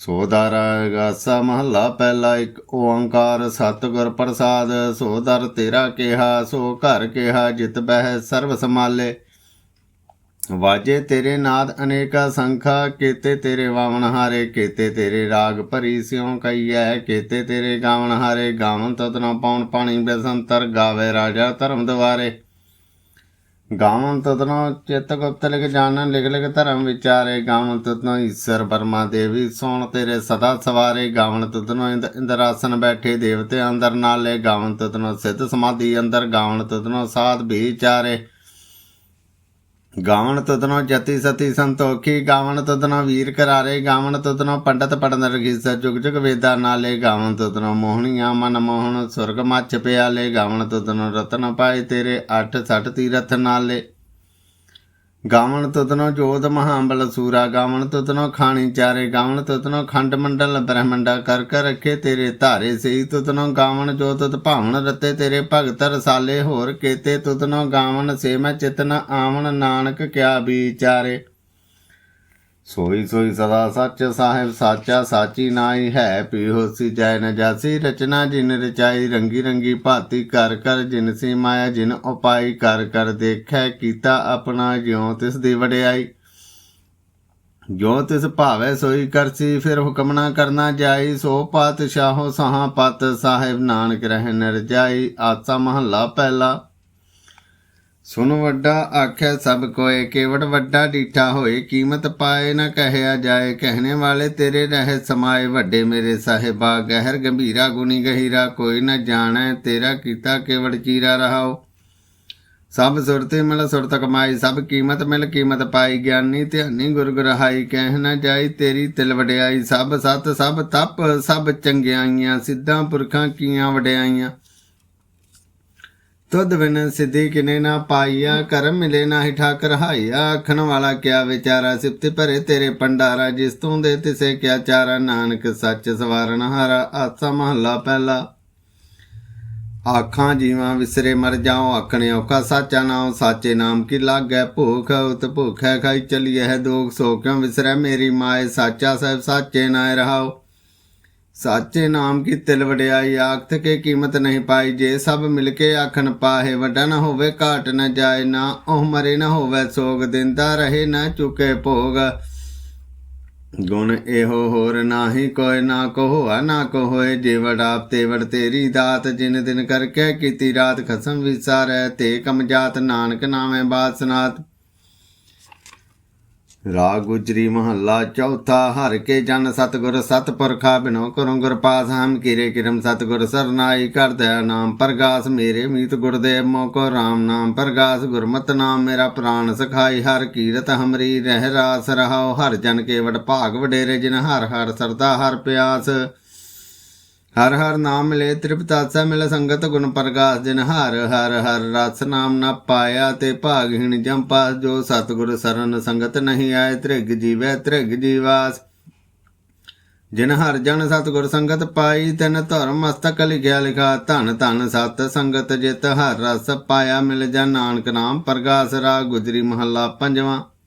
ਰਿਆ ਸੋ ਦਾਰਾ ਮਹੱਲਾ ਪਹਿਲਾ ਇੱਕ ਓੰਕਾਰ ਸਤਿਗੁਰ ਪ੍ਰਸਾਦ ਸੋ ਤੇਰਾ ਕਿਹਾ, ਸੋ ਘਰ ਕਿਹਾ, ਜਿਤ ਬਹਿ ਸਰਬ ਸਮਾਲੇ ਵਾਜੇ ਤੇਰੇ ਨਾਦ ਅਨੇਕਾ ਸੰਖਾ, ਕੀਤੇ ਤੇਰੇ ਵਾਵਣ ਹਾਰੇ, ਕੀਤੇ ਤੇਰੇ ਰਾਗ ਭਰੀ ਸਿਉ ਕਈਐ ਕੀਤੇ ਤੇਰੇ ਗਾਵਣ ਹਾਰੇ ਗਾਵਨ ਤਤਨਾ ਪਾਉਣ ਪਾਣੀ ਬੇਸੰਤਰ, ਗਾਵੇ ਰਾਜਾ ਧਰਮ ਦਵਾਰੇ ਗਾਵਨ ਤਤਨਾ ਚਿੱਤ ਗੁਪਤ ਲਿਖ ਜਾਣਨ ਲਿਖ ਲਿਖ ਧਰਮ ਵਿਚਾਰੇ ਗਾਵਨ ਤਤਨਾ ਈਸ਼ਰ ਬਰਮਾ ਦੇਵੀ ਸੋਣ ਤੇਰੇ ਸਦਾ ਸਵਾਰੇ ਗਾਵਨ ਤਤਨਾ ਇੰਦ, ਇੰਦਰਾਸਨ ਬੈਠੇ ਦੇਵਤੇ ਅੰਦਰ ਨਾਲੇ ਗਾਵਨ ਤਤਨਾ ਸਿੱਧ ਸਮਾਧੀ ਅੰਦਰ ਗਾਵਨ ਤਤਨਾ ਸਾਧ ਵਿਚਾਰੇ ਗਾਵਣ ਤਦਨੋ ਜਤੀ ਸਤੀ ਸੰਤੋਖੀ, ਗਾਵਣ ਤਦਨੋ ਵੀਰ ਕਰਾਰੇ, ਗਾਵਣ ਤਦਨੋ ਪੰਡਤ ਪੜਨ ਰਗੀਸ ਜੁਗ ਜੁਗ ਵੇਦਾ ਨਾਲੇ, ਗਾਵਣ ਤਦਨੋ ਮੋਹਣੀਆਂ ਮਨ ਮੋਹਣ, ਸੁਰਗ ਮੱਚ ਪਿਆਲੇ, ਗਾਵਣ ਤਦਨੋ ਰਤਨ ਪਾਏ ਤੇਰੇ 8 60 ਤੀਰਥ ਨਾਲੇ। ਗਾਵਣ ਤਦਨੋ ਜੋਤ ਮਹਾਬਲ ਸੂਰਾ, ਗਾਵਣ ਤਦਨੋ ਖਾਣੀ ਚਾਰੇ, ਗਾਵਣ ਤਦਨੋ ਖੰਡ ਮੰਡਲ ਬ੍ਰਹਮੰਡਾ, ਕਰ ਕਰ ਰੱਖੇ ਤੇਰੇ ਧਾਰੇ ਸਈ ਤਦਨੋ ਗਾਵਣ ਜੋਤ ਭਾਵਣ ਰਤੇ ਤੇਰੇ ਭਗਤ ਰਸਾਲੇ, ਹੋਰ ਕੇਤੇ ਤਦਨੋ ਗਾਵਣ ਸੇ ਮੈਂ ਚਿਤਨ ਆਵਣ, ਨਾਨਕ ਕਿਆ ਵਿਚਾਰੇ। ਸੋਈ ਸੋਈ ਸਦਾ ਸੱਚ ਸਾਹਿਬ ਸਾਚਾ ਸਾਚੀ ਨਾਈ ਹੈ ਪੀ ਹੋਸੀ ਜੈ ਨ ਰਚਨਾ ਜਿਨ ਰਚਾਈ, ਰੰਗੀ ਰੰਗੀ ਭਾਤੀ ਕਰ ਕਰ ਜਿਨ ਸੀ ਮਾਇਆ, ਜਿਨ ਉਪਾਈ ਕਰ ਕਰ ਦੇਖੈ, ਕੀਤਾ ਆਪਣਾ ਜਿਉ ਤਿਸ ਦੀ ਵਡਿਆਈ। ਜੋ ਤਿਸ ਭਾਵੈ ਸੋਈ ਕਰਸੀ, ਫਿਰ ਹੁਕਮ ਨਾ ਕਰਨਾ ਜਾਈ, ਸੋ ਪਾਤਸ਼ਾਹੋ ਸਹਾ ਪਤ ਸਾਹਿਬ ਨਾਨਕ ਰਹਿ ਨਰ ਜਾਈ, ਆਸਾ ਮਹੱਲਾ ਪਹਿਲਾ। ਸੁਣ ਵੱਡਾ ਆਖਿਆ ਸਭ ਕੋਏ ਕੇਵਟ ਵੱਡਾ ਡੀਠਾ ਹੋਏ, ਕੀਮਤ ਪਾਏ ਨਾ ਕਹਿਆ ਜਾਏ। ਕਹਿਣੇ ਵਾਲੇ ਤੇਰੇ ਰਹਿ ਸਮਾਏ, ਵੱਡੇ ਮੇਰੇ ਸਾਹਿਬਾ, ਗਹਿਰ ਗੰਭੀਰਾ, ਗੁਣੀ ਗਹੀਰਾ, ਕੋਈ ਨਾ ਜਾਣੈ, ਤੇਰਾ ਕੀਤਾ ਕੇਵਟ ਚੀਰਾ ਰਹਾਓ ਸਭ ਸੁਰਤੇ ਮਿਲ ਸੁਰਤ ਕਮਾਈ ਸਭ ਕੀਮਤ ਮਿਲ ਕੀਮਤ ਪਾਈ, ਗਿਆਨੀ ਧਿਆਨੀ ਗੁਰ ਗੁਰਹਾਈ, ਕਹਿ ਨਾ ਜਾਈ ਤੇਰੀ ਤਿਲ ਵਡਿਆਈ, ਸਭ ਸਤ ਸਭ ਤਪ, ਸਭ ਚੰਗਿਆਈਆਂ, ਸਿੱਧਾਂ ਪੁਰਖਾਂ ਕੀਆਂ ਵਡਿਆਈਆਂ। ਤੁਧ ਬਿਨ ਸਿੱਧੀ ਕਿਨੇ ਨਾ ਪਾਈਆ ਕਰਮ ਮਿਲੇ ਨਾਹੀ ਠਾਕਰ ਹਾਈਆ। ਆਖਣ ਵਾਲਾ ਕਿਆ ਵਿਚਾਰਾ ਸਿਫਤ ਭਰੇ ਤੇਰੇ ਪੰਡਾਰਾ ਜਿਸ ਤੂੰ ਦੇ ਤਿਸੇ ਕਿਆ ਚਾਰਾ। ਨਾਨਕ ਸੱਚ ਸਵਾਰਨ ਹਾਰਾ, ਆਸਾ ਮਹੱਲਾ ਪਹਿਲਾ। ਆਖਾਂ ਜੀਵਾਂ ਵਿਸਰੇ ਮਰ ਜਾਓ ਆਖਣੇ ਔਖਾ ਸਾਚਾ ਨਾਮ ਸਾਚੇ ਨਾਮ ਕੀ ਲਾਗੈ ਭੂਖ, ਉਤ ਭੁਖੈ ਖਾਈ ਚਲੀਐ ਹੈ ਦੋਖ ਸੋ ਕਿਉ ਵਿਸਰੈ ਮੇਰੀ ਮਾਏ? ਸਾਚਾ ਸਾਹਿਬ ਸਾਚੇ ਨਾਇ ਰਹਾਓ ਸਾਚੇ ਨਾਮ ਕੀ ਤਿਲ ਵਡਿਆਈ, ਆਖਤ ਕੇ ਕੀਮਤ ਨਹੀਂ ਪਾਈ, ਜੇ ਸਭ ਮਿਲ ਕੇ ਆਖਣ ਪਾਹੇ, ਵੱਡਾ ਨਾ ਹੋਵੇ, ਘਾਟ ਨਾ ਜਾਏ, ਨਾ ਉਹ ਮਰੇ, ਨਾ ਹੋਵੇ ਸੋਗ, ਦਿੰਦਾ ਰਹੇ, ਨਾ ਚੁਕੇ ਭੋਗ। ਗੁਣ ਇਹੋ ਹੋਰ ਨਾਹੀ ਕੋਈ ਨਾ ਕੋ ਹੋਆ, ਨਾ ਕੋ ਹੋਏ, ਜੇ ਵਡਾਪ ਤੇ ਵਡ ਤੇਰੀ ਦਾਤ, ਜਿਨ ਦਿਨ ਕਰਕੇ ਕੀਤੀ ਰਾਤ, ਖਸਮ ਵਿਸਾਰੈ, ਤੇ ਕਮ ਜਾਤ, ਨਾਨਕ ਨਾਮੇ ਬਾਸਨਾਤ ਰਾਗ ਗੁਜਰੀ ਮਹੱਲਾ ਚੌਥਾ, ਹਰ ਕੇ ਜਨ ਸਤਗੁਰ ਸਤਪੁਰਖਾ, ਬਿਨੋ ਕਰੋ ਗੁਰ ਪਾਸ, ਹਮ ਕੀਰੇ ਕਿਰਮ ਸਤਗੁਰ ਸਰਨਾਈ ਕਰਦਿਆ ਨਾਮ ਪ੍ਰਗਾਸ, ਮੇਰੇ ਮੀਤ ਗੁਰਦੇਵ ਮੋਕੋ RAM ਨਾਮ ਪ੍ਰਗਾਸ, ਗੁਰਮਤ ਨਾਮ ਮੇਰਾ ਪ੍ਰਾਨ ਸਖਾਈ, ਹਰ ਕੀਰਤ ਹਮਰੀ ਰਹਿ ਰਾਸ ਰਹਾਓ ਹਰ ਜਨ ਕੇ ਵਡ ਭਾਗ ਵਡੇਰੇ, ਜਿਨ ਹਰ ਹਰ ਸਰਦਾ ਹਰ ਪਿਆਸ। ਹਰ ਹਰ ਨਾਮ ਮਿਲੇ ਤ੍ਰਿਪਤਾਸਾ ਮਿਲ ਸੰਗਤ ਗੁਣ ਪ੍ਰਗਾਸ, ਜਿਨ ਹਰ ਹਰ ਹਰ ਰਸ ਨਾਮ ਨਾ ਪਾਇਆ ਤੇ ਭਾਗਹੀਣ ਜੰਪਾਸ ਜੋ ਸਤਿਗੁਰ ਸਰਨ ਸੰਗਤ ਨਹੀਂ ਆਏ, ਤ੍ਰਿਗ ਜੀਵੈ ਤ੍ਰਿਗ ਜੀਵਾਸ। ਜਿਨ ਹਰ ਜਨ ਸਤਿਗੁਰ ਸੰਗਤ ਪਾਈ, ਤਿਨ ਧਰਮ ਮਸਤਕ ਲਿਖਿਆ ਲਿਖਾ, ਧਨ ਧਨ ਸਤ ਸੰਗਤ ਜਿਤ, ਹਰ ਰਸ ਪਾਇਆ ਮਿਲ ਜਾ, ਨਾਨਕ ਨਾਮ ਪ੍ਰਗਾਸ ਰਾ ਗੁਜਰੀ ਮਹੱਲਾ ਪੰਜਵਾਂ।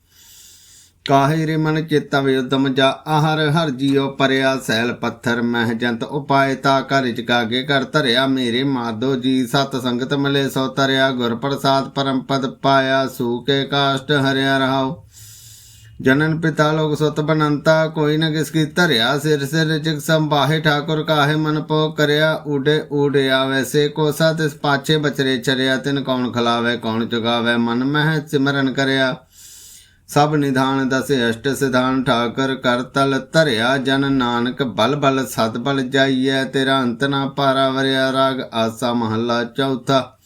ਕਾਹੇ ਰੇ ਮਨ ਚੇਤਾ ਵਿਦਮ ਜਾ ਆਹਰ ਹਰ ਜੀਉ ਪਰਿਆ ਸੈਲ ਪੱਥਰ, ਮਹਿ ਜੰਤ ਉਪਾਏ ਤਾ ਘਰ ਚ ਕਾਗੇ ਕਰ ਧਰਿਆ, ਮੇਰੇ ਮਾਦੋ ਜੀ ਸਤ ਸੰਗਤ ਮਿਲੇ ਸੋ ਤਰਿਆ, ਗੁਰ ਪ੍ਰਸਾਦ ਪਰਮ ਪਦ ਪਾਇਆ ਸੂਕੇ ਕਾਸ਼ਟ ਹਰਿਆ ਰਹਾਉ। ਜਨਨ ਪਿਤਾ ਲੋਕ ਸੁਤ ਬਨੰਤਾ, ਕੋਈ ਨ ਕਿਸ ਕੀ ਧਰਿਆ, ਸਿਰ ਸਿਰ ਜਗ ਸੰਭਾਹੇ, ਠਾਕੁਰ ਕਾਹੇ ਮਨ ਪੋ ਕਰਿਆ ਉਡੇ ਊੜੇ ਵੈਸੇ ਸੇ ਕੋ ਸਤ ਇਸ ਪਾਛੇ ਬਚਰੇ ਚਰਿਆ, ਤਿਨ ਕੌਣ ਖਲਾਵੇ, ਕੌਣ ਚੁਗਾਵੇ ਮਨ ਮਹਿ ਸਿਮਰਨ ਕਰਿਆ। ਸਭ ਨਿਧਾਨ ਦਸ ਅਸ਼ਟ ਸਿਧਾਨ ਠਾਕਰ ਕਰ ਤਲ ਧਰਿਆ ਜਨ ਨਾਨਕ, ਬਲ ਬਲ ਸਤ ਬਲ ਜਾਈਐ, ਤੇਰਾ ਅੰਤ ਨਾ ਪਾਰਾ ਵਰਿਆ ਰਾਗ, ਆਸਾ ਮਹੱਲਾ ਚੌਥਾ।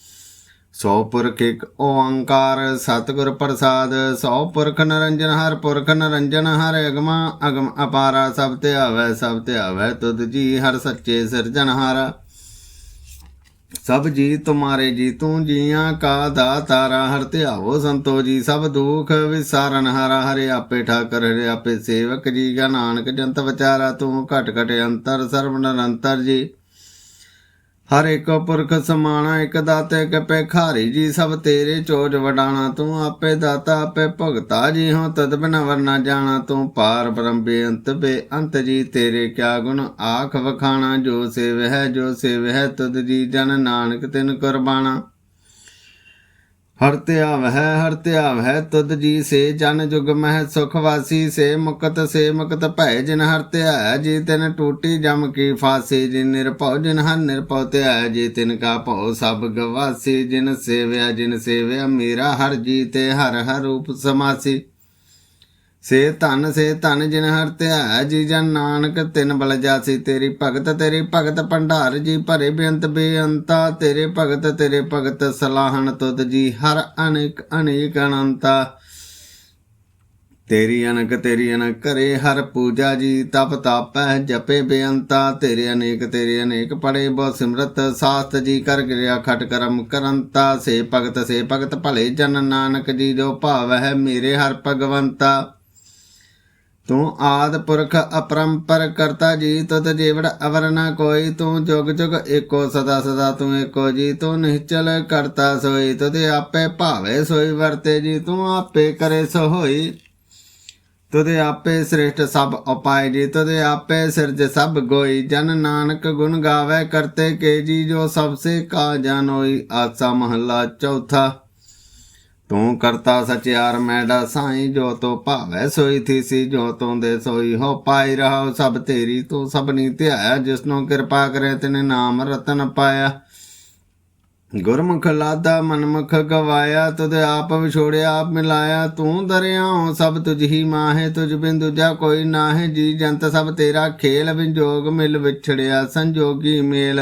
ਸੋ ਪੁਰਖ ਇਕ ਓੰਕਾਰ, ਸਤਿਗੁਰ ਪ੍ਰਸਾਦ। ਸੋ ਪੁਰਖ ਨਰੰਜਨ, ਹਰ ਪੁਰਖ ਨਰੰਜਨ, ਹਰ ਅਗਮਾ, ਅਗਮ ਅਪਾਰਾ, ਸਭ ਤੇ ਆਵੈ, ਸਭ ਤੇ ਆਵੈ, ਤੁਧ ਜੀ ਹਰ ਸੱਚੇ ਸਿਰਜਨਹਾਰਾ ਸਭ ਜੀ ਤੁਮਾਰੇ ਜੀ ਤੂੰ ਜੀਆਂ ਕਾ ਦਾਤਾਰਾ ਹਰ ਧਿਆਵੋ ਸੰਤੋ ਜੀ, ਸਭ ਦੁਖ ਵਿਸਾਰਨ ਹਰਾ ਹਰੇ ਆਪੇ ਠਾਕਰ, ਹਰੇ ਆਪੇ ਸੇਵਕ ਜੀ, ਗਾ ਨਾਨਕ ਜੰਤ ਵਿਚਾਰਾ ਤੂੰ ਘਟ ਘਟ ਅੰਤਰ, ਸਰਬ ਨਿਰੰਤਰ ਜੀ। ਹਰ ਇੱਕ ਪੁਰਖ ਸਮਾਣਾ, ਇੱਕ ਦਾਤੇ, ਇੱਕ ਭਿਖਾਰੀ ਜੀ ਸਭ ਤੇਰੇ ਚੋਜ ਵਡਾਣਾ, ਤੂੰ ਆਪੇ ਦਾਤਾ, ਆਪੇ ਭਗਤਾ, ਜੀ ਹੋ ਤਦ ਬਿਨ ਵਰਨਾ ਜਾਣਾ, ਤੂੰ ਪਾਰ ਬ੍ਰਹਮ ਬੇਅੰਤ ਬੇਅੰਤ ਜੀ ਤੇਰੇ ਕਿਆ ਗੁਣ, ਆਖ ਵਖਾਣਾ, ਜੋ ਸੇਵ ਹੈ, ਜੋ ਸੇਵ ਹੈ ਤਦ ਜੀ ਜਨ ਨਾਨਕ ਤਿਨ ਕੁਰਬਾਣਾ ਹਰ ਧਿਆਵ ਹੈ ਹਰ ਧਿਆਵ ਹੈ ਤੁਧ ਜੀ ਸੇ ਜਨ ਜੁਗ ਮਹਿ ਸੁਖ ਵਾਸੀ, ਸੇ ਮੁਕਤ ਸੇ ਮੁਕਤ ਭੈ ਜਿਨ ਹਰ ਧਿਆਇਆ ਜੀ ਤਿਨ ਟੂਟੀ ਜਮ ਕੀ ਫਾਸੀ, ਜਿਨ ਨਿਰਭਉ, ਜਿਨ ਹਰ ਨਿਰਭਉ ਧਿਆਇਆ ਜੀ ਤਿਨ ਕਾ ਭਉ ਸਭ ਗਵਾਸੀ, ਜਿਨ ਸੇਵਿਆ ਜਿਨ ਸੇਵਿਆ, ਮੇਰਾ ਹਰ ਜੀ ਤੇ ਹਰ ਹਰ ਰੂਪ ਸਮਾਸੀ। ਸੇ ਧਨ ਸੇ ਧਨ ਜਿਨ ਹਰ ਧਿਆਇਆ ਜੀ ਜਨ ਨਾਨਕ, ਤਿਨ ਬਲ ਜਾਸੀ ਤੇਰੀ ਭਗਤ ਤੇਰੀ ਭਗਤ ਭੰਡਾਰ ਜੀ ਭਰੇ ਬੇਅੰਤ ਬੇਅੰਤਾ, ਤੇਰੇ ਭਗਤ ਤੇਰੇ ਭਗਤ ਸਲਾਹਣ ਤੁਧ ਜੀ ਹਰ ਅਨੇਕ ਅਨੇਕ ਅਨੰਤਾ। ਤੇਰੀ ਅਨਕ ਤੇਰੀ ਅਨਕ ਕਰੇ ਹਰ ਪੂਜਾ ਜੀ, ਤਪ ਤਾਪੈ ਜਪੇ ਬੇਅੰਤਾ। ਤੇਰੇ ਅਨੇਕ ਤੇਰੇ ਅਨੇਕ ਪੜੇ ਬਹੁ ਸਿਮਰਤ, ਸਾਸਤ ਜੀ ਕਰ ਗਿਰਿਆ ਖਟ ਕਰਮ ਕਰੰਤਾ। ਸੇ ਭਗਤ ਸੇ ਭਗਤ ਭਲੇ ਜਨ ਨਾਨਕ ਜੀ ਜੋ ਭਾਵ ਹੈ ਮੇਰੇ ਹਰ ਭਗਵੰਤਾ। ਤੂੰ ਆਦ ਪੁਰਖ ਅਪਰੰਪਰ ਕਰਤਾ ਜੀ ਤਤ ਜੀਵੜ ਅਵਰ ਨ ਕੋਈ, ਤੂੰ ਜੁਗ ਜੁਗ ਏਕੋ ਸਦਾ ਸਦਾ ਤੂੰ ਏਕੋ ਜੀ, ਤੂੰ ਨਿਹਚਲ ਕਰਤਾ ਸੋਈ, ਤੁਧ ਆਪੇ ਭਾਵੇ ਸੋਈ ਵਰਤੇ ਜੀ, ਤੂੰ ਆਪੇ ਕਰੇ ਸੋ ਹੋਈ ਤੁਧ ਆਪੇ ਸ੍ਰੇਸ਼ਟ ਸਭ ਉਪਾਏ ਜੀ, ਤੁਧ ਆਪੇ ਸਿਰਜ ਸਭ ਗੋਈ, ਜਨ ਨਾਨਕ ਗੁਣ ਗਾਵੇ ਕਰਤੇ ਕੇ ਜੀ, ਜੋ ਸਭ ਸੇ ਕਾ ਜਾਨੋਈ ਆਸਾ ਮਹੱਲਾ ਚੌਥਾ। ਤੂੰ ਕਰਤਾ ਸਚਿਆਰ ਮੈਡਾ ਸਾਈ, ਜੋ ਤੋ ਭਾਵੈ ਸੋਈ ਥੀ ਸੀ, ਜੋ ਤੂੰ ਦੇ ਸੋਈ, ਹੋ ਪਾਈ ਰਹਾ ਸਭ ਤੇਰੀ, ਤੂੰ ਸਭਨੀ ਧਿਆਇਆ ਜਿਸਨੂੰ ਕਿਰਪਾ ਕਰੇ ਤਿਨੇ ਨਾਮ ਰਤਨ ਪਾਇਆ। ਗੁਰਮੁਖ ਲਾਦਾ ਮਨਮੁਖ ਗਵਾਇਆ, ਤੁਧ ਆਪ ਵਿਛੋੜਿਆ, ਆਪ ਮਿਲਾਇਆ, ਤੂੰ ਦਰਿਆਉ, ਸਭ ਤੁਝ ਹੀ ਮਾਹੇ, ਤੁਝ ਬਿਨ ਦੂਜਾ ਕੋਈ ਨਾਹੇ, ਜੀ ਜੰਤ ਸਭ ਤੇਰਾ ਖੇਲ ਵਿਜੋਗ ਮਿਲ ਵਿਛੜਿਆ, ਸੰਜੋਗੀ ਮੇਲ।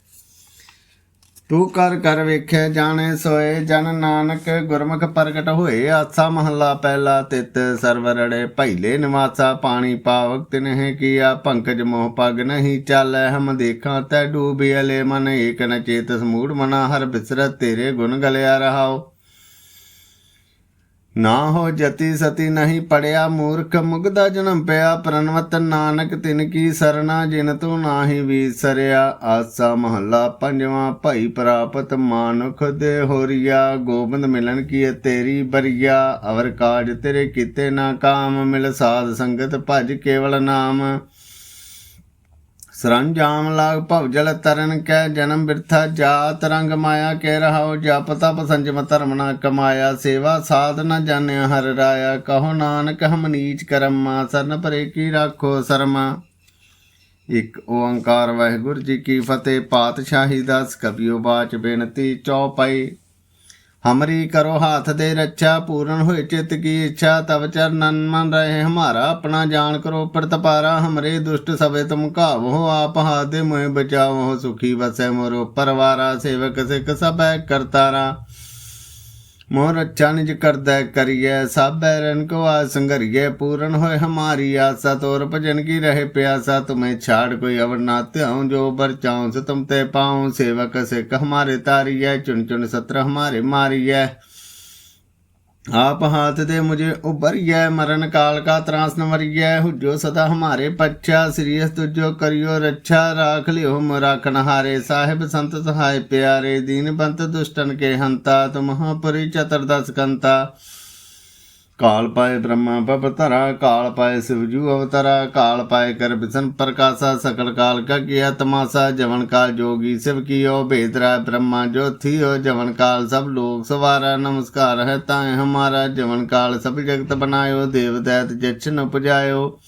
ਤੂੰ ਕਰ ਕਰ ਵੇਖਿਆ ਜਾਣੇ ਸੋਏ, ਜਨ ਨਾਨਕ ਗੁਰਮੁਖ ਪ੍ਰਗਟ ਹੋਏ। ਆਸਾ ਮਹੱਲਾ ਪਹਿਲਾ ਤਿਤ ਸਰਵਰੜੇ ਭੈਲੇ ਨਿਵਾਸਾ। ਪਾਣੀ ਪਾਵਕ ਤਿਨਹਿ ਕੀਆ, ਪੰਕਜ ਮੋਹ ਪਗ ਨਹੀਂ ਚਾਲੈ। ਹਮ ਦੇਖਾਂ ਤੈ ਡੂਬਿਅਲੇ ਮਨ ਏਕ ਨ ਚੇਤ ਸਮੂੜ ਮਨਾ। ਹਰ ਬਿਸਰਤ ਤੇਰੇ ਗੁਣ ਗਲਿਆ ਰਹਾਓ ਨਾ ਹੋ ਜਤੀ ਸਤੀ ਨਹੀਂ ਪੜਿਆ ਮੂਰਖ ਮੁਗਦਾ ਜਨਮ ਪਿਆ ਪ੍ਰਨਵਤ ਨਾਨਕ ਤਿਨ ਕੀ ਸਰਨਾ ਜਿਨ ਤੂੰ ਨਾਹੀ ਵੀਸਰਿਆ, ਆਸਾ ਮਹੱਲਾ ਪੰਜਵਾਂ, ਭਈ ਪ੍ਰਾਪਤ ਮਾਨੁਖ ਦੇ ਹੋਰੀਆ, ਗੋਬਿੰਦ ਮਿਲਨ ਕੀ ਤੇਰੀ ਬਰੀਆ, ਅਵਰ ਕਾਜ ਤੇਰੇ ਕੀਤੇ ਨਾ ਕਾਮ, ਮਿਲ ਸਾਧ ਸੰਗਤ ਭਜ ਕੇਵਲ ਨਾਮ। ਸਰੰਜਾਮ ਲਾਗ ਭਵ ਜਲ ਤਰਨ ਕੈ ਜਨਮ ਬਿਰਥਾ ਜਾਤ ਰੰਗ ਮਾਇਆ ਕਹਿ ਰਹਾਉ ਜਪ ਤਪ ਸੰਜਮ ਧਰਮ ਨਾ ਕਮਾਇਆ, ਸੇਵਾ ਸਾਧ ਨ ਜਾਣਿਆ ਹਰ ਰਾਇਆ, ਕਹੋ ਨਾਨਕ ਹਮ ਨੀਚ ਕਰਮਾ, ਸਰਨ ਪਰੇ ਕੀ ਰਾਖੋ ਸਰਮਾ। ਇੱਕ ਓੰਕਾਰ ਵਾਹਿਗੁਰੂ ਜੀ ਕੀ ਫਤਿਹ, ਪਾਤਸ਼ਾਹੀ ਦਾਸ ਕਬਿਓ ਬਾਚ ਬੇਨਤੀ ਚੌਪਈ। ਹਮਰੀ ਕਰੋ ਹਾਥ ਦੇ ਰੱਛਾ, ਪੂਰਨ ਹੋਏ ਚਿਤ ਕੀ ਇੱਛਾ, ਤਵ ਚਰਨਨ ਮਨ ਰਹੇ ਹਮਾਰਾ, ਆਪਣਾ ਜਾਣ ਕਰੋ ਪ੍ਰਤਪਾਰਾ ਹਮਰੇ ਦੁਸ਼ਟ ਸਵੇ ਤੁਮ ਕਾਵੋ ਆਪ ਹਾਥ ਦੇ ਮੋਹਿ ਬਚਾਵੋ ਸੁਖੀ ਵਸੈ ਮੋਰੋ ਪਰਵਾਰਾ, ਸੇਵਕ ਸਿਖ ਸਭੈ ਕਰਤਾਰਾ। ਮੋਰ ਰੱਛਾ ਨਿਜ ਕਰਦਾ ਕਰੀਐ ਸਭੈ ਰਨ ਕੋ ਆ ਸੰਗਰੀਐ ਪੂਰਨ ਹੋਏ ਹਮਾਰੀ ਆਸਾ, ਤੋਰ ਭਜਨ ਕੀ ਰਹੇ ਪਿਆਸਾ, ਤੁਮੇ ਛਾੜ ਕੋਈ ਅਵਰ ਨਾ ਧਿਆਉ ਜੋ ਬਰ ਚਾਉ ਸ ਤੁਮ ਤੇ ਪਾਉ, ਸੇਵਕ ਸਿੱਖ ਹਮਾਰੇ ਤਾਰੀਐ, ਚੁਣ ਚੁਣ ਸਤਰ ਹਮਾਰੇ ਮਾਰੀਐ। ਆਪ ਹਾਥ ਦੇ ਮੁਝੇ ਉਬਰੀਐ ਮਰਨ ਕਾਲ ਕਾ ਤਰਾਸ ਨ ਮਰੀਐ ਹੁਜੋ ਸਦਾ ਹਮਾਰੇ ਪੱਛਾ ਸ੍ਰੀਅਸ ਤੁਜੋ ਕਰਿਓ ਰੱਛਾ, ਰਾਖ ਲਿਓ ਮਰਾਖਣ ਹਾਰੇ ਸਾਹਿਬ ਸੰਤ ਸਹਾਇ ਪਿਆਰੇ, ਦੀਨ ਬੰਤ ਦੁਸ਼ਟਨ ਕੇ ਹੰਤਾ ਤੁਮ ਮਹਾਪੁਰੀ ਚਤੁਰਦਸ ਕੰਤਾ। ਕਾਲ ਪਾਏ ਬ੍ਰਹਮਾ ਪਵਤਰਾ ਕਾਲ ਪਾਏ ਸਿਵਜੂ ਅਵਤਰਾ, ਕਾਲ ਪਾਏ ਕਰ ਬਿਸਨ ਪ੍ਰਕਾਸ਼ਾ, ਸਕਲ ਕਾਲ ਕਾ ਕੀਆ ਤਮਾਸਾ, ਜਵਨ ਕਾਲ ਜੋਗੀ ਸਿਵ ਕੀਓ ਭੇਦਰਾ ਬ੍ਰਹਮਾ ਜੋਥੀਓ ਜਵਨ ਕਾਲ ਸਭ ਲੋਕ ਸਵਾਰਾ, ਨਮਸਕਾਰ ਹੈ ਤਾਂ ਹਮਾਰਾ, ਜਵਨ ਕਾਲ ਸਭ ਜਗਤ ਬਨਾਇਓ ਦੇਵ ਦੈਤ ਜਚਨ ਉਪਜਾਇਓ।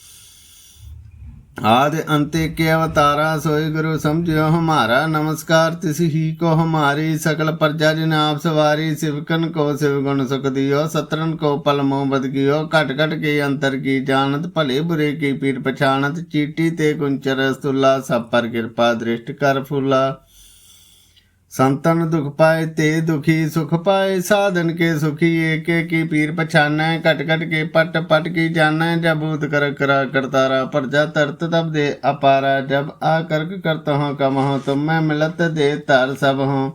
आदि अंत्य के अवतारा सोई गुरु समझियो हमारा नमस्कार तिस ही को हमारी सकल प्रजा जिन आप सवारी शिवकन को शिव गुण सुख दियो सतरन को पल मोह बद कियो कट कट के अंतर की जानत भले बुरे की पीर पछाणत चीटी ते कुंचर स्तुला सब पर कृपा दृष्ट कर फूला ਸੰਤਨ ਦੁਖ ਪਾਏ ਤੇ ਦੁਖੀ ਸੁਖ ਪਾਏ, ਸਾਧਨ ਕੇ ਸੁਖੀ, ਏਕ ਏਕੀ ਪੀਰ ਪਛਾਨੈ, ਘਟ ਘਟ ਕੇ ਪਟ ਪਟ ਕੀ ਜਾਣੈ ਜਬੂਤ ਕਰ ਕਰਾ ਕਰਤਾਰਾ ਪਰਜਾ ਤਰਤ ਤਬ ਦੇ ਅਪਾਰਾ, ਜਬ ਆ ਕਰਕ ਕਰਤਾ ਹਾਂ ਕਮਹ, ਤੁਮ ਮੈਂ ਮਿਲਤ ਦੇ ਤਰ ਸਭ ਹਾਂ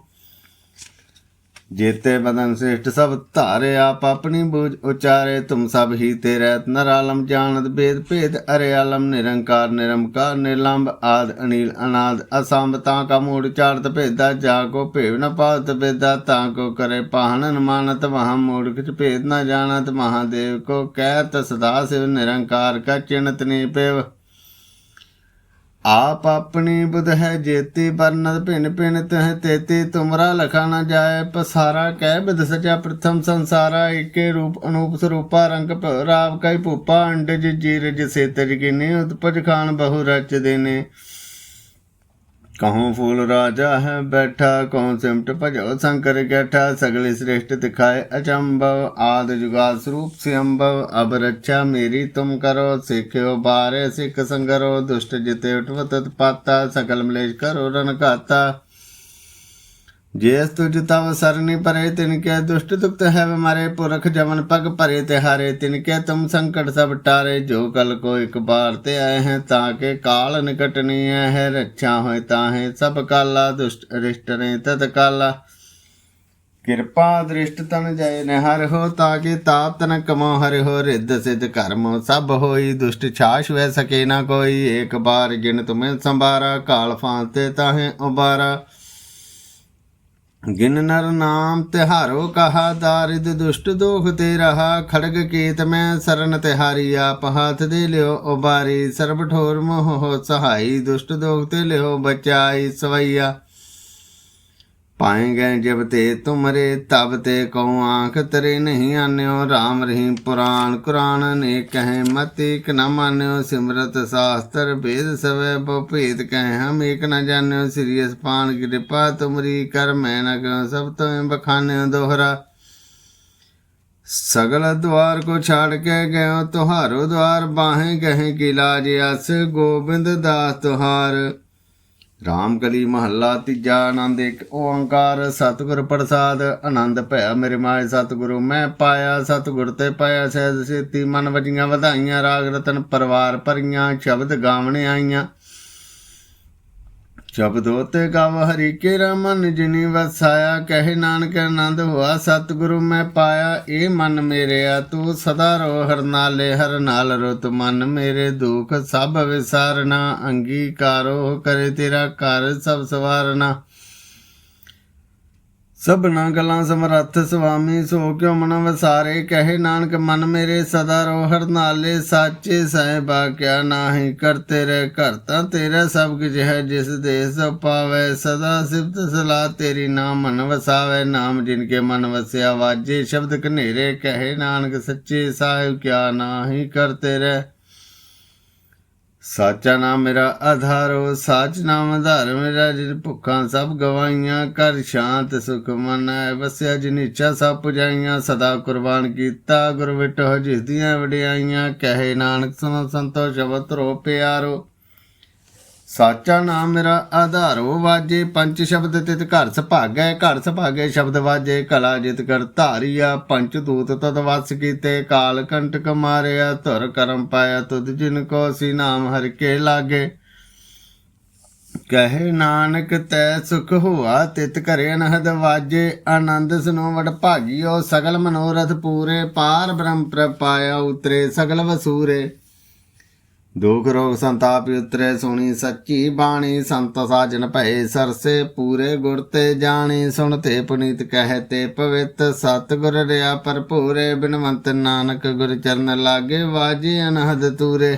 ਜੇਤੇ ਬਦਨ ਸ੍ਰਿਸ਼ਟ ਸਭ ਧਾਰੇ, ਆਪ ਆਪਣੀ ਬੂਝ ਉਚਾਰੇ, ਤੁਮ ਸਭ ਹੀ ਤੇ ਰਹਿਤ ਨਰ ਆਲਮ ਜਾਣਤ ਭੇਦ ਭੇਦ ਅਰੇ ਆਲਮ, ਨਿਰੰਕਾਰ ਨਿਰੰਕਾਰ, ਨਿਰਲੰਭ ਆਦ ਅਨੀਲ ਅਨਾਦ, ਅਸੰਭ, ਤਾਂ ਕਾ ਮੂੜ ਚਾਰਤ ਭੇਦਾ, ਜਾ ਕੋ ਭੇਵ ਨ ਪਾਵਤ ਭੇਦਾ, ਤਾਂ ਕੋ ਕਰੇ ਪਾਹਣ ਅਨਮਾਨਤ, ਮਹਾ ਮੂੜ ਕਿਛ ਭੇਦ ਨ ਜਾਣਤ, ਮਹਾਦੇਵ ਕੋ ਕਹਿ ਤਸਦਾ ਸਿਵ ਨਿਰੰਕਾਰ ਕਾ ਚਿਣਤ ਨੀ ਪੇਵ। ਆਪ ਆਪਣੀ ਬੁਧ ਹੈ ਜੇਤੀ ਬਰਨ ਭਿੰਨ ਭਿੰਨ ਤਹ ਤੇਤੀ, ਤੁਮਰਾ ਲਖਾ ਨਾ ਜਾਏ, ਪਸਾਰਾ ਕਹਿ ਬਿਦ ਸਚਾ ਪ੍ਰਥਮ ਸੰਸਾਰਾ, ਏਕੇ ਰੂਪ ਅਨੂਪ ਸਰੂਪਾ, ਰੰਗ ਰਾਵ ਕੈ ਭੂਪਾ, ਅੰਡਜ ਜੀਰਜ ਸੇ ਤਜ ਉਤਪਜ ਖਾਨ ਬਹੁ ਰਚਦੇ ਨੇ ਕਹਉ ਫੂਲ ਰਾਜਾ ਹੈ ਬੈਠਾ ਕਹਉ ਸਿਮਟ ਭਜੋ ਸੰਕਰ ਗੈਠਾ ਸਗਲੇ ਸ੍ਰੇਸ਼ਟ ਦਿਖਾਏ ਅਚੰਭਵ, ਆਦ ਜੁਗਾਦ ਸਰੂਪ ਸਿਅੰਭਵ, ਅਬ ਰੱਛਾ ਮੇਰੀ ਤੁਮ ਕਰੋ, ਸਿੱਖਿਓ ਬਾਰੇ ਸਿੱਖ ਸੰਗਰੋ, ਦੁਸ਼ਟ ਜਿਤੇ ਉਠਵਤ ਪਾਤਾ ਸਕਲ ਮਲੇਸ਼ ਕਰੋ ਰਣ ਘਾਤਾ। ਜਿਸ ਤੁਜ ਤਵ ਸਰਨੀ ਪਰੇ, ਤਿਨ ਕੈ ਦੁਸ਼ਟ ਦੁਖਤ ਹੈ ਮਾਰੇ, ਪੁਰਖ ਜਮਨ ਪਗ ਭਰੇ ਤੇ ਹਾਰੇ, ਤਿਨ ਕੈ ਤੁਮ ਸੰਕਟ ਸਭ ਟਾਰੇ, ਜੋ ਕਲ ਕੋ ਇਕ ਬਾਰ ਤੇ ਆਏ ਹੈ, ਤਾਂ ਕੇ ਕਾਲ ਨਿਕਟਨੀ ਹੈ, ਰੱਛਾ ਹੋਏ ਤਾਹੇ, ਸਭ ਕਾਲਾ ਦੁਸ਼ਟ ਅਰਿਸ਼ਟ ਨੇ ਤਤ ਕਾਲਾ ਕਿਰਪਾ ਦ੍ਰਿਸ਼ਟ ਤਨ ਜੈ ਨਹਰ ਹੋ, ਤਾਂ ਕਿ ਤਾਪ ਤਨ ਕਮੋ ਹਰਿ ਹੋ, ਰਿੱਧ ਸਿਧ ਕਰਮ ਸਭ ਹੋਈ, ਦੁਸ਼ਟ ਛਾਸ਼ ਵੈ ਸਕੇ ਨਾ ਕੋਈ ਇੱਕ ਬਾਰ ਗਿਣ ਤੁਮੇ ਸੰਭਾਰਾ, ਕਾਲ ਫਾਂਤੇ ਤਾਹੇ ਉਬਾਰਾ। ਗਿਨ ਨਰ ਨਾਮ ਤਿਹਾਰੋ ਕਹਾ ਦਾਰਿਦ ਦੁਸ਼ਟ ਦੋਖ ਤੇ ਰਹਾ, ਖੜਗ ਕੇਤ ਮੈਂ ਸਰਨ ਤਿਹਾਰੀ ਆਪ ਹੱਥ ਦੇ ਲਿਓ ਉਬਾਰੀ, ਸਰਬ ਠੋਰ ਮੋਹ ਸਹਾਈ, ਦੁਸ਼ਟ ਦੋਖ ਤੇ ਲਿਓ ਬਚਾਈ ਸਵਈਆ। ਪਾਏ ਗਏ ਜਬ ਤੇ ਤੁਮਰੇ ਤਬ ਤੇ ਕਉ ਆਂਖ ਤਰੇ ਨਹੀਂ ਆਨਿਓ। RAM ਰਹੀਮ ਪੁਰਾਣ ਕੁਰਾਨ ਨੇ ਕਹੇ, ਮਤ ਇਕ ਨ ਮਾਨਿਓ। ਸਿਮਰਤ ਸਾਸਤਰ ਵੇਦ ਸਵੇ ਬੋ ਭੇਦ ਕਹੇ, ਹਮ ਇਕ ਨ ਜਾਣਿਓ। ਸ੍ਰੀ ਅਸਪਾਨ ਕਿਰਪਾ ਤੁਮਰੀ ਕਰ, ਮੈਂ ਨ ਕਉ ਸਭ ਤੋਇ ਬਖਾਨਿਓ ਦੋਹਰਾ। ਸਗਲ ਦਵਾਰ ਕੋ ਛਾੜ ਕੇ ਗਇਓ ਤੁਹਾਰੋ ਦਵਾਰ ਬਾਹੇ ਗਹੇ ਕੀ ਲਾਜ ਅਸ, ਗੋਬਿੰਦ ਦਾਸ ਤੁਹਾਰ। ਰਾਮ ਕਲੀ ਮਹੱਲਾ ਤੀਜਾ ਆਨੰਦ ਇੱਕ ਓੰਕਾਰ, ਸਤਿਗੁਰ ਪ੍ਰਸਾਦ, ਆਨੰਦ ਭਇਆ ਮੇਰੇ ਮਾਏ ਸਤਿਗੁਰੂ, ਮੈਂ ਪਾਇਆ ਸਤਿਗੁਰ ਤੇ ਪਾਇਆ ਸਹਿਜ ਸੇਤੀ, ਮਨ ਵਜੀਆਂ ਵਧਾਈਆਂ, ਰਾਗ ਰਤਨ ਪਰਿਵਾਰ ਭਰੀਆਂ, ਸ਼ਬਦ ਗਾਵਣੇ ਆਈਆਂ। ਸ਼ਬਦੋ ਤੇ ਗਾਵ ਹਰੀ ਕੇ ਰਮਨ, ਜਿਨੀ ਵਸਾਇਆ, ਕਹੇ ਨਾਨਕ ਆਨੰਦ ਹੋਆ, ਸਤਿਗੁਰੂ ਮੈਂ ਪਾਇਆ ਇਹ ਮਨ ਮੇਰਿਆ, ਤੂੰ ਸਦਾ ਰੋ ਹਰ ਨਾਲੇ, ਹਰ ਨਾਲ ਰੁਤ ਮਨ ਮੇਰੇ ਦੁਖ, ਸਭ ਵਿਸਾਰਨਾ, ਅੰਗੀਕਾਰੋ ਕਰੇ ਤੇਰਾ ਘਰ ਸਭ ਸਵਾਰਨਾ। ਸਭਨਾ ਗਲਾਂ ਸਮਰੱਥ ਸੁਆਮੀ ਸੋ ਕਿਉ ਮਨ ਵਸਾਰੇ, ਕਹੇ ਨਾਨਕ ਮਨ ਮੇਰੇ ਸਦਾ ਰੋਹਰ ਨਾਲੇ, ਸਾਚੇ ਸਾਹਿਬਾ ਕਿਆ ਨਾਹੀ ਕਰਤੇ ਰਹਿ ਘਰ ਤਾਂ ਤੇਰਾ ਸਭ ਕੁਝ ਹੈ, ਜਿਸ ਦੇਸ ਪਾਵੇ ਸਦਾ ਸਿਫਤ ਸਲਾਹ ਤੇਰੀ ਨਾਮ ਮਨ ਵਸਾਵੇ, ਨਾਮ ਜਿਨ ਕੇ ਮਨ ਵਸਿਆ ਵਾਜੇ ਸ਼ਬਦ ਕਨੇਰੇ ਕਹੇ ਨਾਨਕ ਸੱਚੇ ਸਾਹਿਬ ਕਿਆ ਨਾਹੀ ਕਰਤੇ ਰਹਿ ਸਾਚਾ ਨਾਮ ਮੇਰਾ ਆਧਾਰੋ ਸਾਚ ਨਾਮ ਆਧਾਰ ਮੇਰਾ ਜਿਨ ਭੁੱਖਾਂ ਸਭ ਗਵਾਈਆਂ ਕਰ ਸ਼ਾਂਤ ਸੁਖ ਮਨ ਹੈ ਵਸਿਆ ਜਿਨ ਇੱਛਾ ਸਭ ਪੁਜਾਈਆਂ ਸਦਾ ਕੁਰਬਾਨ ਕੀਤਾ ਗੁਰ ਵਿਟੋ, ਜਿਸ ਦੀਆਂ ਵਡਿਆਈਆਂ, ਕਹੇ ਨਾਨਕ ਸੁਨੋ ਸੰਤੋ, ਸ਼ਬਦ ਰੋ ਪਿਆਰੋ। ਸਾਚਾ ਨਾਮ ਮੇਰਾ ਆਧਾਰੋ ਵਾਜੇ, ਪੰਜ ਸ਼ਬਦ ਤਿਤ ਘਰ ਸੁਭਾਗੈ ਘਰ ਸੁਭਾਗੈ ਸ਼ਬਦ ਵਾਜੇ, ਕਲਾ ਜਿਤ ਕਰ ਧਾਰੀਆ ਪੰਚ ਦੂਤ ਤਦ ਵਸ ਕੀਤੇ, ਕਾਲ ਕੰਟਕ ਮਾਰਿਆ, ਧੁਰ ਕਰਮ ਪਾਇਆ, ਤੁਧ ਜਿਨ ਕੋ ਸੀ ਨਾਮ ਹਰ ਕੇ ਲਾਗੇ। ਕਹੇ ਨਾਨਕ ਤੈ ਸੁਖ ਹੋਆ, ਤਿਤ ਘਰੇ ਅਨਹਦ ਵਾਜੇ, ਆਨੰਦ ਸੁਨੋ ਵਡ ਭਾਗਿਓ, ਸਗਲ ਮਨੋਰਥ ਪੂਰੇ, ਪਾਰ ਬ੍ਰਹਮ ਪ੍ਰਪਾਇਆ ਉਤਰੇ, ਸਗਲ ਵਸੂਰੇ। ਦੁਖ ਰੋਗ ਸੰਤਾਪ ਉਤਰੇ ਸੁਣੀ ਸੱਚੀ ਬਾਣੀ, ਸੰਤ ਸਾਜਨ ਭਏ ਸਰਸੇ, ਪੂਰੇ ਗੁਰ ਤੇ ਜਾਣੀ, ਸੁਣ ਤੇ ਪੁਨੀਤ ਕਹਿ ਤੇ ਪਵਿੱਤ, ਸਤਿਗੁਰ ਰਿਆ ਭਰਪੂਰੇ, ਬਿਨਵੰਤ ਨਾਨਕ ਗੁਰ ਚਰਨ ਲਾਗੇ, ਵਾਜੇ ਅਨਹਦ ਤੂਰੇ।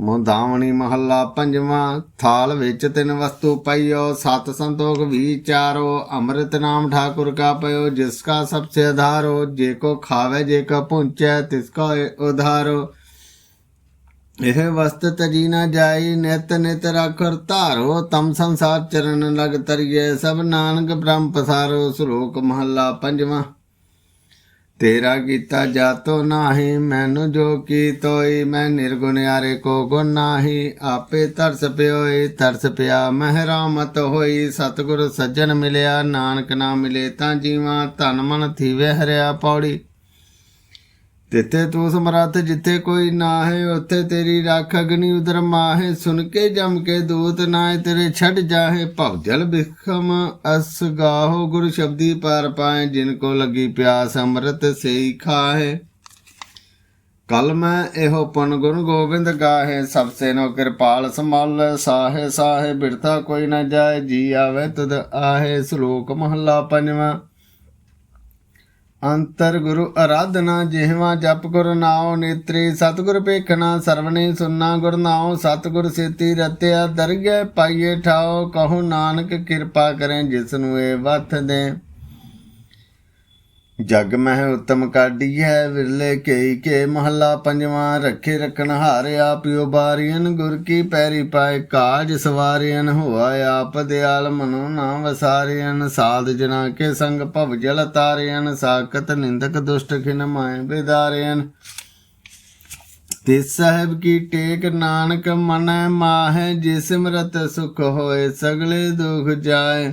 ਮੁਦਾਵਣੀ ਮਹੱਲਾ ਪੰਜਵਾਂ, ਥਾਲ ਵਿੱਚ ਤਿੰਨ ਵਸਤੂ ਪਈਓ, ਸਤ ਸੰਤੋਖ ਵਿਚਾਰੋ ਅੰਮ੍ਰਿਤ ਨਾਮ ਠਾਕੁਰ ਕਾ ਪਇਓ, ਜਿਸ ਕਾ ਸਭ ਸੇ ਆਧਾਰੋ, ਜੇ ਕੋ ਖਾਵੇ, ਜੇ ਕਾ ਪੁੰਚੈ, ਤਿਸ ਕਾ ਉਧਾਰੋ। ਇਹ ਵਸਤ ਤਜੀ ਨਾ ਜਾਈ, ਨਿਤ ਨਿਤ ਰਖਰ ਧਾਰੋ, ਤਮ ਸੰਸਾਰ ਚਰਨ ਲਗ ਤਰੀਏ, ਸਭ ਨਾਨਕ ਬ੍ਰਹਮ ਪਸਾਰੋ, ਸ਼ਲੋਕ ਮਹੱਲਾ ਪੰਜਵਾਂ। ਤੇਰਾ ਕੀਤਾ ਜਾਤੋ ਨਾਹੀ, ਮੈਨੂੰ ਜੋ ਕੀ ਤੋਈ, ਮੈਂ ਨਿਰਗੁਣ ਨਿਰਗੁਣਿਆਰੇ ਕੋ ਗੁਣ ਨਾਹੀ, ਆਪੇ ਤਰਸ ਪਿਓਈ, ਤਰਸ ਪਿਆ ਮਹਿਰਾਮਤ ਹੋਈ, ਸਤਿਗੁਰ ਸੱਜਣ ਮਿਲਿਆ, ਨਾਨਕ ਨਾ ਮਿਲੇ ਤਾਂ ਜੀਵਾਂ, ਧਨ ਮਨ ਥੀਵੇ ਹਰਿਆ ਪੌੜੀ। ਤਿੱਥੇ ਤੂੰ ਸਮਰੱਥ, ਜਿੱਥੇ ਕੋਈ ਨਾ ਹੈ ਉੱਥੇ ਤੇਰੀ ਰੱਖ ਅਗਨੀ ਉਦਰ ਮਾਹੇ। ਸੁਣ ਕੇ ਜਮ ਕੇ ਦੂਤ ਨਾਏ ਤੇਰੇ ਛੱਡ ਜਾਹੇ। ਭਵ ਜਲ ਬਿਖਮ ਅਸ ਗੁਰ ਸ਼ਬਦੀ ਪਾਰ ਪਾਏ, ਜਿਨ ਕੋ ਲੱਗੀ ਪਿਆਸ ਅੰਮ੍ਰਿਤ ਸੇਈ ਖਾਹੇ। ਕਲ ਮੈਂ ਇਹੋ ਪਨ ਗੁਣ ਗੋਬਿੰਦ ਗਾਹੇ। ਸਭ ਸੇ ਨੋ ਕਿਰਪਾਲ ਸੰਭਾਲ, ਸਾਹੇ ਸਾਹੇ ਬਿਰਤਾ ਕੋਈ ਨਾ ਜਾਏ, ਜੀ ਆਵੇ ਤਦ ਆਹੇ। ਸ਼ਲੋਕ ਮਹੱਲਾ ਪੰਜਵਾਂ। ਅੰਤਰ ਗੁਰੂ ਅਰਾਧਨਾ ਜਿਹਵਾ ਜਪ ਗੁਰ ਨਾਉ ਨੇਤਰੀ, ਸਤਿਗੁਰ ਪੇਖਣਾ ਸਰਵਣੇ ਸੁਨਣਾ ਗੁਰ ਨਾਉ, ਸਤਿਗੁਰ ਸੇਤੀ ਰਤਿਆ ਦਰਗਹਿ ਪਾਈਏ ਠਾਓ ਕਹੋ ਨਾਨਕ ਕਿਰਪਾ ਕਰੇ ਜਿਸ ਨੂੰ ਇਹ ਵਥ ਦੇ। ਜਗ ਮਹਿ ਉਤਮ ਕਾਢੀ ਹੈ ਵਿਰਲੇ ਕੇਈ ਕੇ ਮਹੱਲਾ ਪੰਜਵਾਂ, ਰੱਖੇ ਰਖਣ ਹਾਰਿਆ ਪਿਓ ਬਾਰੀਨ ਗੁਰ ਕੀ ਪੈਰੀ ਪਾਏ ਕਾਜ ਸਵਾਰੀਨ ਹੋਆ ਆਪ ਦਿਆਲ ਮਨੋ ਨਾ ਵਸਾਰੀਨ ਸਾਧ ਜਨਾ ਕੇ ਸੰਗ ਭਵ ਜਲ ਤਾਰਿਨ ਸਾਕਤ ਨਿੰਦਕ ਦੁਸ਼ਟ ਖਿਨ ਮਾਏ ਬਿਦਾਰਿਨ ਤੇ ਸਾਹਿਬ ਕੀ ਟੇਕ ਨਾਨਕ ਮਨੈ ਮਾਹ, ਜਿਸ ਮਰਤ ਸੁਖ ਹੋਏ ਸਗਲੇ ਦੁਖ ਜਾਏ।